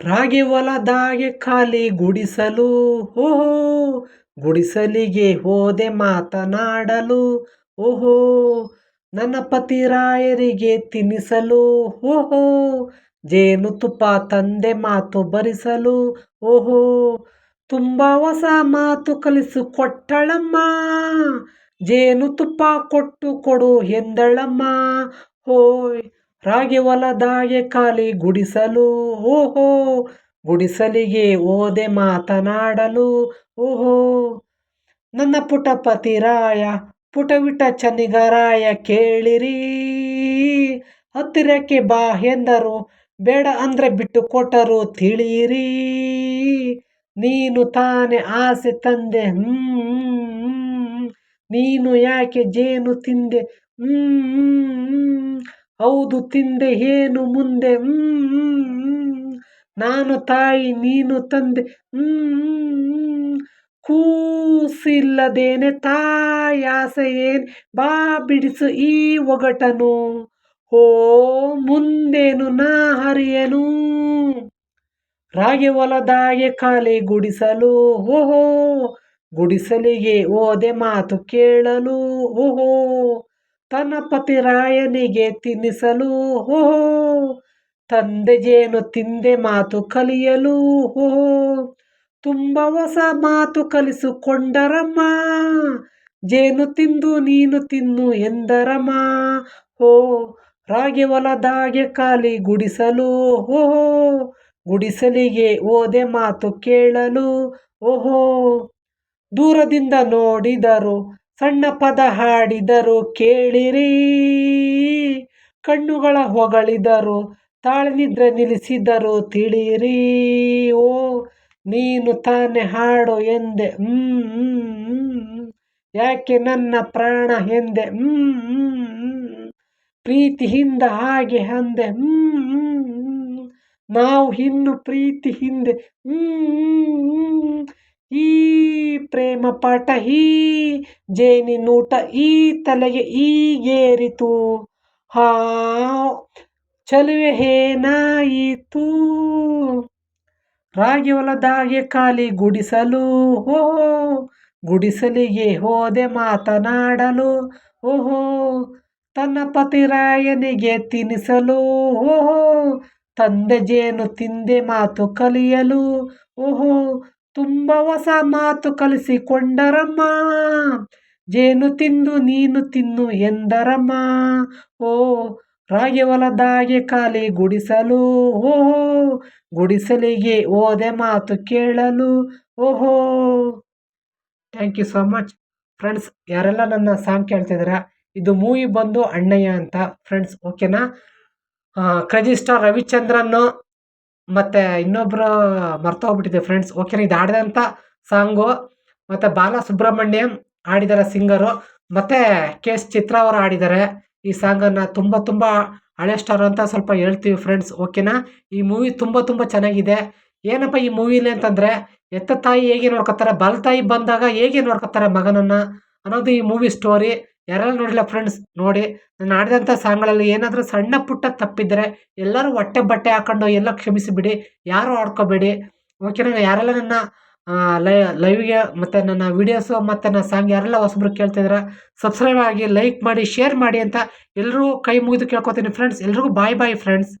ರಾಗಿ ಹೊಲದಾಗೆ ಖಾಲಿ ಗುಡಿಸಲು, ಓಹೋ, ಗುಡಿಸಲಿಗೆ ಹೋದೆ ಮಾತನಾಡಲು, ಓಹೋ, ನನ್ನ ಪತಿ ರಾಯರಿಗೆ ತಿನ್ನಿಸಲು, ಓಹೋ ಜೇನುತುಪ್ಪ ತಂದೆ ಮಾತು ಬರಿಸಲು, ಓಹೋ, ತುಂಬ ಹೊಸ ಮಾತು ಕಲಿಸಿಕೊಟ್ಟಳಮ್ಮ ಜೇನುತುಪ್ಪ ಕೊಟ್ಟು ಕೊಡು ಎಂದಳಮ್ಮ, ಹೋಯ್ ರಾಗಿ ಹೊಲದಾಗೆ ಖಾಲಿ ಗುಡಿಸಲು, ಓಹೋ, ಗುಡಿಸಲಿಗೆ ಓದೆ ಮಾತನಾಡಲು, ಓಹೋ. ನನ್ನ ಪುಟಪತಿರಾಯ ಪುಟವಿಟ ಚನಿಗರಾಯ ಕೇಳಿರಿ. ಹತ್ತಿರಕ್ಕೆ ಬಾ ಎಂದರು, ಬೇಡ ಅಂದರೆ ಬಿಟ್ಟು ಕೊಟ್ಟರು ತಿಳಿಯಿರಿ. ನೀನು ತಾನೆ ಆಸೆ ತಂದೆ, ಹ್ಮ್ ನೀನು ಯಾಕೆ ಜೇನು ತಿಂದೆ ಹ್ಮ್. ಹೌದು ತಿಂದೆ ಏನು ಮುಂದೆ? ನಾನು ತಾಯಿ, ನೀನು ತಂದೆ. ಕೂಸಿಲ್ಲದೇನೆ ತಾಯಾಸೆ ಏನ್? ಬಾ ಬಿಡಿಸು ಈ ಒಗಟನು. ಓ ಮುಂದೇನು ನಾ ಹರಿಯನು? ರಾಗೆ ಹೊಲದಾಗೆ ಖಾಲಿ ಗುಡಿಸಲು. ಓಹೋ ಗುಡಿಸಲಿಗೆ ಓದೆ ಮಾತು ಕೇಳಲು. ಓಹೋ ತನ್ನ ಪತಿರಾಯನಿಗೆ ತಿನ್ನಿಸಲು, ಹೋ ತಂದೆ ಜೇನು ತಿಂದೆ ಮಾತು ಕಲಿಯಲು ಓಹೋ ತುಂಬ ಹೊಸ ಮಾತು ಕಲಿಸಿಕೊಂಡರಮ್ಮ, ಜೇನು ತಿಂದು ನೀನು ತಿನ್ನು ಎಂದರಮ್ಮ, ಹೋ, ರಾಗಿ ಹೊಲದಾಗೆ ಖಾಲಿ ಗುಡಿಸಲು ಓಹೋ ಗುಡಿಸಲಿಗೆ ಓದೆ ಮಾತು ಕೇಳಲು ಓಹೋ ದೂರದಿಂದ ನೋಡಿದರು ಸಣ್ಣ ಪದ ಹಾಡಿದರು ಕೇಳಿರಿ. ಕಣ್ಣುಗಳ ಹೊಗಳಿದರು ತಾಳ್ನಿದ್ರೆ ನಿಲ್ಲಿಸಿದರು ತಿಳಿರಿ ಓ, ನೀನು ತಾನೆ ಹಾಡು ಎಂದೆ. ಯಾಕೆ ನನ್ನ ಪ್ರಾಣ ಎಂದೆ. ಪ್ರೀತಿ ಪ್ರೀತಿಯಿಂದ ಹಾಗೆ ಅಂದೆ. ನಾವು ಇನ್ನು ಪ್ರೀತಿ ಹಿಂದೆ. ಈ ಪ್ರೇಮ ಪಾಠ ಈ ಜೇನಿನೂಟ ಈ ತಲೆಗೆ ಈಗೇರಿತು ಹಾ, ಚಲುವೆ ಏನಾಯಿತು ರಾಗಿ ಹೊಲದಾಗೆ ಖಾಲಿ ಗುಡಿಸಲು, ಓಹೋ, ಗುಡಿಸಲಿಗೆ ಹೋದೆ ಮಾತನಾಡಲು, ಓಹೋ, ತನ್ನ ಪತಿರಾಯನಿಗೆ ತಿನ್ನಿಸಲು ಓಹೋ, ತಂದೆ ಜೇನು ತಿಂದೆ ಮಾತು ಕಲಿಯಲು, ಓಹೋ ತುಂಬ ಹೊಸ ಮಾತು ಕಲಿಸಿಕೊಂಡರಮ್ಮ. ಜೇನು ತಿಂದು ನೀನು ತಿನ್ನು ಎಂದರಮ್ಮ. ಓ ರಾಗಿ ಹೊಲದಾಗೆ ಖಾಲಿ ಗುಡಿಸಲು. ಓಹೋ, ಗುಡಿಸಲಿಗೆ ಓದೆ ಮಾತು ಕೇಳಲು. ಓಹೋ. Thank you so much friends ಯಾರೆಲ್ಲ ನನ್ನ ಸಾಂಗ್ ಕೇಳ್ತಿದ್ದೀರಾ, ಇದು ಮೂವಿ ಬಂದು ಅಣ್ಣಯ್ಯ ಅಂತ. ಫ್ರೆಂಡ್ಸ್ ಓಕೆನಾ ಕ್ರೇಜಿ ಸ್ಟಾರ್ ರವಿಚಂದ್ರನ್ ಮತ್ತು ಇನ್ನೊಬ್ಬರು ಮರ್ತೋಗ್ಬಿಟ್ಟಿದೆ ಫ್ರೆಂಡ್ಸ್ ಓಕೆನಾ, ಇದು ಆಡಿದಂಥ ಸಾಂಗು ಮತ್ತು ಬಾಲಸುಬ್ರಹ್ಮಣ್ಯಂ ಆಡಿದ್ದಾರೆ ಸಿಂಗರು ಮತ್ತು ಕೆ ಎಸ್ ಚಿತ್ರ ಅವರು ಹಾಡಿದ್ದಾರೆ ಈ ಸಾಂಗನ್ನು ತುಂಬ ತುಂಬ ಹಳೆ ಸ್ಟಾರ್ ಅಂತ ಸ್ವಲ್ಪ ಹೇಳ್ತೀವಿ ಫ್ರೆಂಡ್ಸ್ ಓಕೆನಾ, ಈ ಮೂವಿ ತುಂಬ ತುಂಬ ಚೆನ್ನಾಗಿದೆ. ಏನಪ್ಪ ಈ ಮೂವಿಲಿ ಅಂತಂದರೆ, ಎತ್ತ ತಾಯಿ ಹೇಗೆ ನೋಡ್ಕೊತಾರೆ, ಬಲ ತಾಯಿ ಬಂದಾಗ ಹೇಗೆ ನೋಡ್ಕೊತಾರೆ ಮಗನನ್ನು ಅನ್ನೋದು ಈ ಮೂವಿ ಸ್ಟೋರಿ ಯಾರೆಲ್ಲ ನೋಡಿಲ್ಲ ಫ್ರೆಂಡ್ಸ್ ನೋಡಿ, ನಾನು ಆಡಿದಂಥ ಸಾಂಗ್ಗಳಲ್ಲಿ ಏನಾದರೂ ಸಣ್ಣ ಪುಟ್ಟ ತಪ್ಪಿದ್ದರೆ ಎಲ್ಲರೂ ಹೊಟ್ಟೆ ಬಟ್ಟೆ ಹಾಕೊಂಡು ಎಲ್ಲ ಕ್ಷಮಿಸಿಬಿಡಿ, ಯಾರೂ ಆಡ್ಕೋಬೇಡಿ. ಓಕೆನಾ ಯಾರೆಲ್ಲ ನನ್ನ ಲೈ ಲೈವ್ಗೆ ಮತ್ತು ನನ್ನ ವೀಡಿಯೋಸು ಮತ್ತು ನನ್ನ ಸಾಂಗ್ ಯಾರೆಲ್ಲ ಹೊಸಬ್ರು ಕೇಳ್ತಿದ್ದೀರಾ ಸಬ್ಸ್ಕ್ರೈಬ್ ಆಗಿ ಲೈಕ್ ಮಾಡಿ ಶೇರ್ ಮಾಡಿ ಅಂತ ಎಲ್ಲರೂ ಕೈ ಮುಗಿದು ಕೇಳ್ಕೊತೀನಿ ಫ್ರೆಂಡ್ಸ್ ಎಲ್ರಿಗೂ ಬಾಯ್ ಬಾಯ್ ಫ್ರೆಂಡ್ಸ್